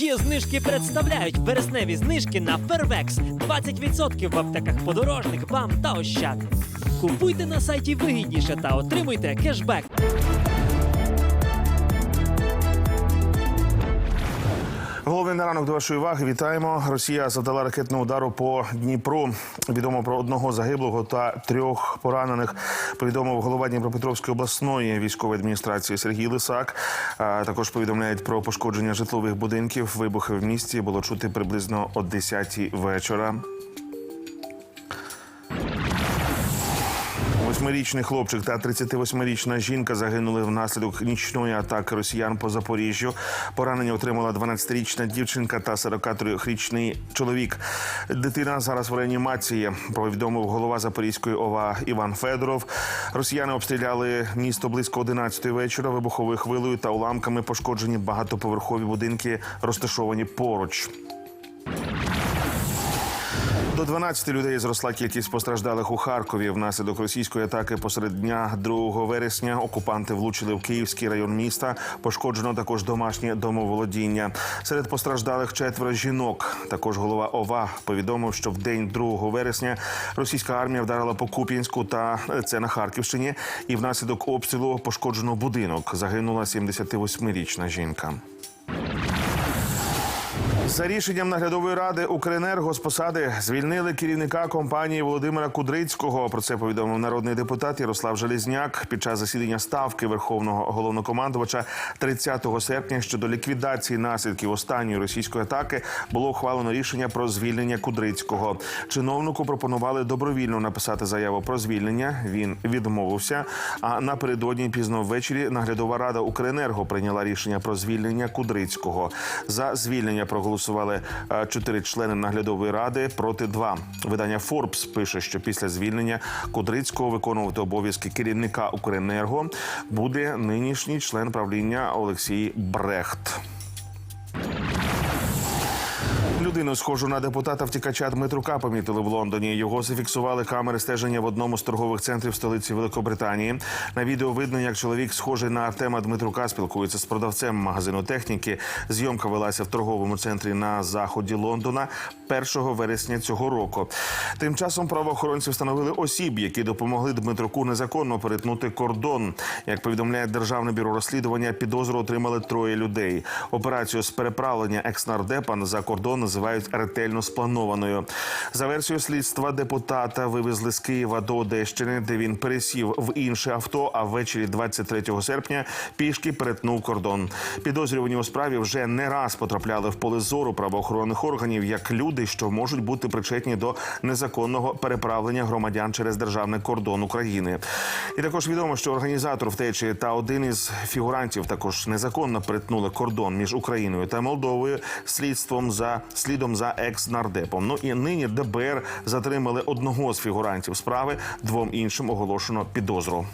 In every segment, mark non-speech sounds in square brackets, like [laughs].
Є знижки представляють вересневі знижки на Фервекс. 20% в аптеках подорожник, бам та ощад. Купуйте на сайті вигідніше та отримуйте кешбек. На ранок до вашої уваги. Вітаємо. Росія завдала ракетного удару по Дніпру. Відомо про одного загиблого та трьох поранених. Повідомив голова Дніпропетровської обласної військової адміністрації Сергій Лисак. Також повідомляють про пошкодження житлових будинків. Вибухи в місті було чути приблизно о 10 вечора. Восьмирічний хлопчик та 38-річна жінка загинули внаслідок нічної атаки росіян по Запоріжжю. Поранення отримала 12-річна дівчинка та 43-річний чоловік. Дитина зараз в реанімації. Повідомив голова Запорізької ОВА Іван Федоров. Росіяни обстріляли місто близько 11 вечора. Вибуховою хвилею та уламками пошкоджені багатоповерхові будинки, розташовані поруч. До 12 людей зросла кількість постраждалих у Харкові. Внаслідок російської атаки посеред дня 2 вересня окупанти влучили в Київський район міста. Пошкоджено також домашнє домоволодіння. Серед постраждалих четверо жінок. Також голова ОВА повідомив, що в день 2 вересня російська армія вдарила по Куп'янську та е, це на Харківщині. І внаслідок обстрілу пошкоджено будинок. Загинула 78-річна жінка. За рішенням наглядової ради Укренерго з посади звільнили керівника компанії Володимира Кудрицького. Про це повідомив народний депутат Ярослав Железняк під час засідання ставки верховного головнокомандувача 30 серпня щодо ліквідації наслідків останньої російської атаки було ухвалено рішення про звільнення Кудрицького. Чиновнику пропонували добровільно написати заяву про звільнення. Він відмовився. А напередодні пізно ввечері наглядова рада Укренерго прийняла рішення про звільнення Кудрицького. За звільнення проголосували е, чотири члени наглядової ради проти два. Видання Forbes пише, що після звільнення Кудрицького виконувати обов'язки керівника Укренерго буде нинішній член правління Олексій Брехт. Людину, схожу на депутата втікача Дмитрука, помітили в Лондоні. Його зафіксували камери стеження в одному з торгових центрів столиці Великобританії. На відео видно, як чоловік, схожий на Артема Дмитрука, спілкується з продавцем магазину техніки. Зйомка велася в торговому центрі на заході Лондона 1 вересня цього року. Тим часом правоохоронці встановили осіб, які допомогли Дмитруку незаконно перетнути кордон. Як повідомляє державне бюро розслідування, підозру отримали троє людей. Операцію з переправлення екснардепа за кордон називають ретельно спланованою. За версією слідства депутата вивезли з Києва до Одещини, де він пересів в інше авто. А ввечері 23 серпня пішки перетнув кордон. Підозрювані у справі вже не раз потрапляли в поле зору правоохоронних органів як люди, що можуть бути причетні до незаконного переправлення громадян через державний кордон України. І також відомо, що організатор втечі та один із фігурантів також незаконно перетнули кордон між Україною та Молдовою слідством за слідом за екс-нардепом. Ну і нині ДБР затримали одного з фігурантів справи, двом іншим оголошено підозру.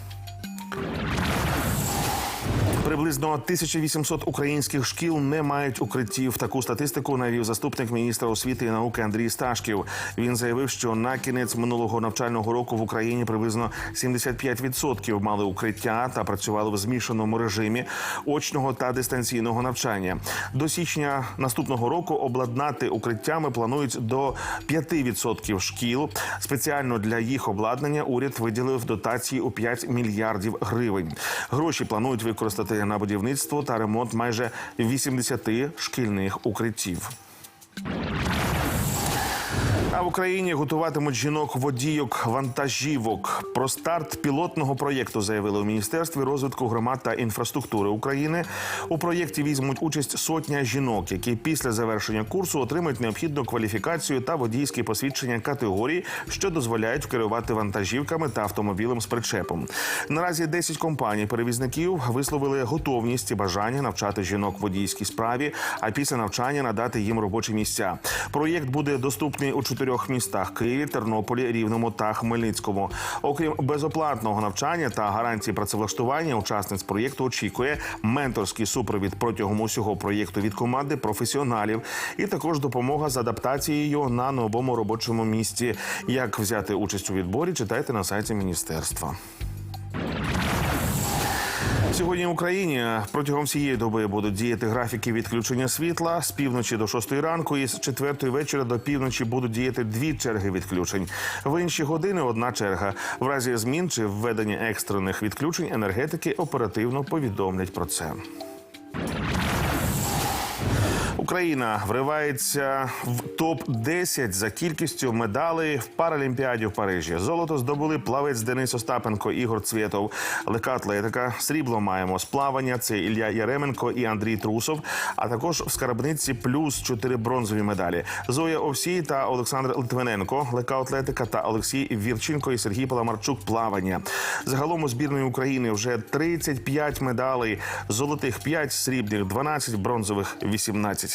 Приблизно 1800 українських шкіл не мають укриттів. Таку статистику навів заступник міністра освіти і науки Андрій Сташків. Він заявив, що на кінець минулого навчального року в Україні приблизно 75% мали укриття та працювали в змішаному режимі очного та дистанційного навчання. До січня наступного року обладнати укриттями планують до 5% шкіл. Спеціально для їх обладнання уряд виділив дотації у 5 мільярдів гривень. Гроші планують використати на будівництво та ремонт майже 80 шкільних укриттів. В Україні готуватимуть жінок водійок вантажівок. Про старт пілотного проєкту заявили у міністерстві розвитку громад та інфраструктури України. У проєкті візьмуть участь сотня жінок, які після завершення курсу отримають необхідну кваліфікацію та водійські посвідчення категорії, що дозволяють керувати вантажівками та автомобілем з причепом. Наразі 10 компаній перевізників висловили готовність і бажання навчати жінок водійській справі, а після навчання надати їм робочі місця. Проєкт буде доступний у чотирьох містах: Києві, Тернополі, Рівному та Хмельницькому. Окрім безоплатного навчання та гарантії працевлаштування, учасниць проєкту очікує менторський супровід протягом усього проєкту від команди професіоналів, і також допомога з адаптацією на новому робочому місці. Як взяти участь у відборі, читайте на сайті міністерства. Сьогодні в Україні протягом всієї доби будуть діяти графіки відключення світла з півночі до шостої ранку і з четвертої вечора до півночі будуть діяти дві черги відключень. В інші години одна черга. В разі змін чи введення екстрених відключень енергетики оперативно повідомлять про це. Україна вривається в топ 10 за кількістю медалей в Паралімпіаді в Парижі. Золото здобули плавець Денис Остапенко, Ігор Цвєтов, легка атлетика. Срібло маємо з плавання. Це Ілля Яременко і Андрій Трусов. А також в скарбниці плюс чотири бронзові медалі. Зоя Овсій та Олександр Литвиненко, легка атлетика та Олексій Вірченко і Сергій Паламарчук. Плавання. Загалом у збірної України вже 35 медалей, золотих 5, срібних 12, бронзових 18.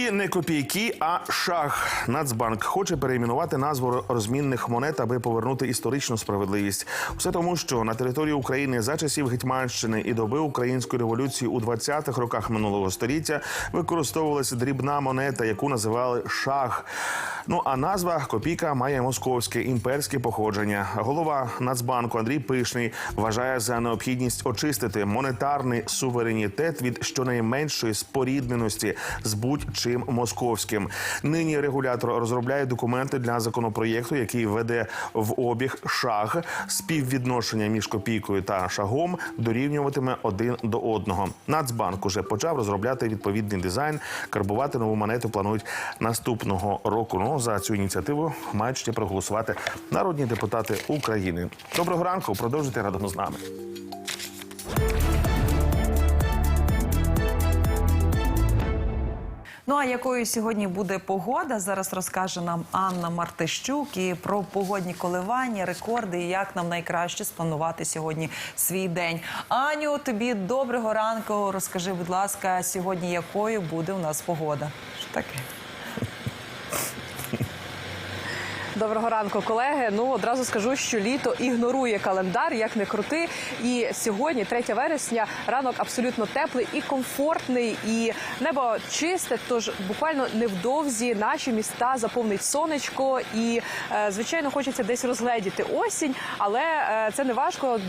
Не копійки, а шах. Нацбанк хоче перейменувати назву розмінних монет, аби повернути історичну справедливість. Все тому, що на території України за часів Гетьманщини і доби української революції у 20-х роках минулого століття використовувалася дрібна монета, яку називали шах. Ну а назва копійка має московське імперське походження. Голова Нацбанку Андрій Пишний вважає за необхідність очистити монетарний суверенітет від щонайменшої спорідненості з будь-чим московським. Нині регулятор розробляє документи для законопроєкту, який веде в обіг шаг. Співвідношення між копійкою та шагом дорівнюватиме один до одного. Нацбанк уже почав розробляти відповідний дизайн. Карбувати нову монету планують наступного року. Ну за цю ініціативу мають ще проголосувати народні депутати України. Доброго ранку. Продовжуйте разом з нами. Ну а якою сьогодні буде погода? Зараз розкаже нам Анна Мартищук і про погодні коливання, рекорди і як нам найкраще спланувати сьогодні свій день. Аню, тобі доброго ранку. Розкажи, будь ласка, сьогодні якою буде у нас погода? Що таке? Доброго ранку, колеги. Ну одразу скажу, що літо ігнорує календар, як не крути. І сьогодні, 3 вересня, ранок абсолютно теплий і комфортний, і небо чисте. Тож буквально невдовзі наші міста заповнить сонечко, і е, звичайно хочеться десь розгледіти осінь, але е, це не важко.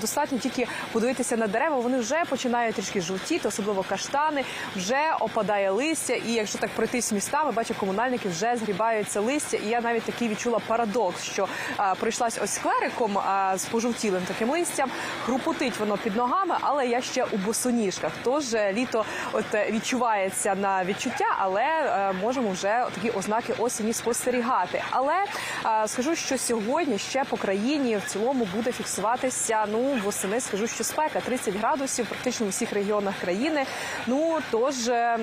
Достатньо тільки подивитися на дерева. Вони вже починають трішки жовтіти, особливо каштани. Вже опадає листя. І якщо так пройтись містами, бачу, комунальники вже згрібаються листя. І я навіть такий відчула парадокс, що а, пройшлась ось сквериком а, з пожовтілим таким листям. Хрупотить воно під ногами, але я ще у босоніжках. Тож е, літо от е, відчувається на відчуття, але е, можемо вже такі ознаки осені спостерігати. Але е, скажу, що сьогодні ще по країні в цілому буде фіксуватися. Ну восени скажу, що спека 30 градусів, практично в усіх регіонах країни. Ну тож е,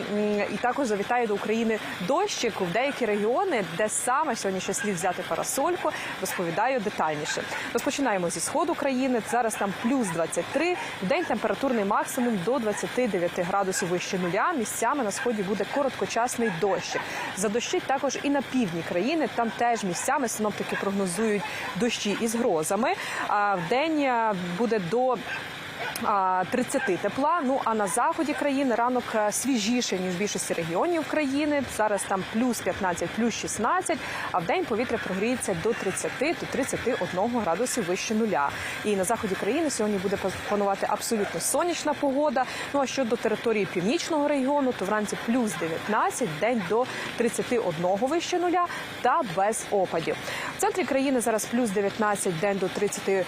і також завітає до України дощик в деякі регіони, де саме сьогодні ще слід взяти парасольку. Розповідаю детальніше. Розпочинаємо зі сходу країни. Зараз там плюс 23, в день температурний максимум до 29 градусів вище нуля. Місцями на сході буде короткочасний дощик. Задощить також і на півдні країни. Там теж місцями синоптики прогнозують дощі із грозами. А в день буде до 30 тепла. Ну а на заході країни ранок е, свіжіший ніж в більшості регіонів країни. Зараз там плюс 15, плюс 16, а в день повітря прогріється до 30 до 31 градусів вище нуля. І на заході країни сьогодні буде панувати абсолютно сонячна погода. Ну а щодо території північного регіону, то вранці плюс 19, день до 31 вище нуля та без опадів. В центрі країни зараз плюс 19, день до 31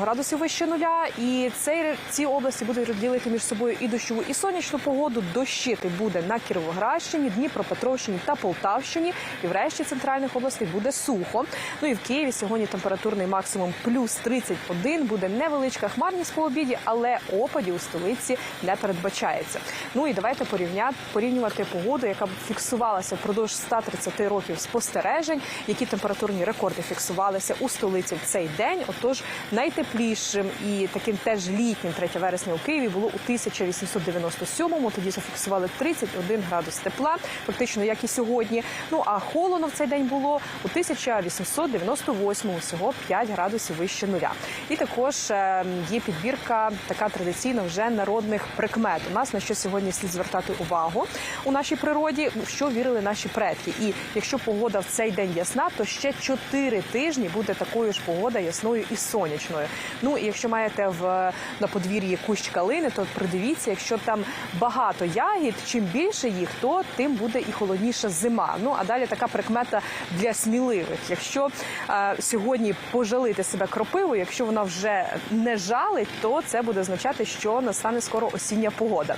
градусів вище нуля. І цей, ці області будуть розділити між собою і дощову, і сонячну погоду. Дощити буде на Кіровоградщині, Дніпропетровщині та Полтавщині. І в решті центральних областей буде сухо. Ну і в Києві сьогодні температурний максимум плюс 31. Буде невеличка хмарність по обіді, але опадів у столиці не передбачається. Ну і давайте порівняти порівнювати погоду, яка фіксувалася впродовж 130 років спостережень, які температурні рекорди фіксувалися у столиці в цей день. Отож, найтеплішим і таким теж літнім 3 вересня у Києві було у 1897-му. Тоді зафіксували 31 градус тепла, фактично як і сьогодні. Ну а холодно в цей день було у 1898-му, всього 5 градусів вище нуля. І також е, є підбірка така традиційна вже народних прикмет. У нас на що сьогодні слід звертати увагу у нашій природі, в що вірили наші предки. І якщо погода в цей день ясна, то ще 4 тижні буде такою ж погода ясною і сонячною. Ну і якщо маєте в на подвір'ї кущ калини, то придивіться, якщо там багато ягід, чим більше їх, то тим буде і холодніша зима. Ну а далі така прикмета для сміливих. Якщо е, сьогодні пожалити себе кропивою, якщо вона вже не жалить, то це буде означати, що настане скоро осіння погода.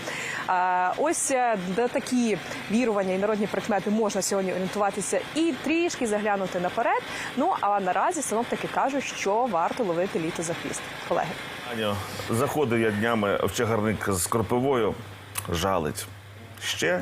Е, ось е, де такі вірування і народні прикмети можна сьогодні орієнтуватися і трішки заглянути наперед. Ну а наразі синоптики кажуть, що варто ловити літо за хвіст. Колеги. Аню, заходив я днями в чагарник з кропивою. Жалить. Ще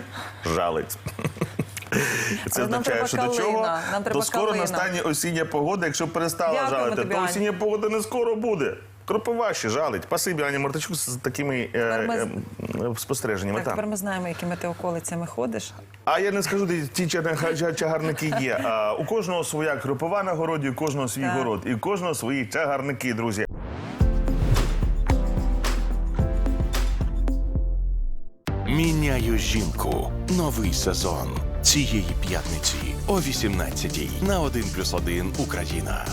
жалить. [laughs] Це нам означає, треба що до калина, чого? нам треба то скоро калина. настане осіння погода, якщо перестала Дякуємо жалити, тобі, то Ань. осіння погода не скоро буде. Кропива ще жалить. Спасибі, Ані Мартичук, з такими е, ми з- е, спостереженнями. Так, Так. тепер ми знаємо, якими ти околицями ходиш. А я не скажу, де ті чага- чагарники є. А, у кожного своя кропива на городі, у кожного свій город, і у кожного свої чагарники, друзі. Жінку. Новий сезон цієї п'ятниці о 18-й на 1+,1 Україна.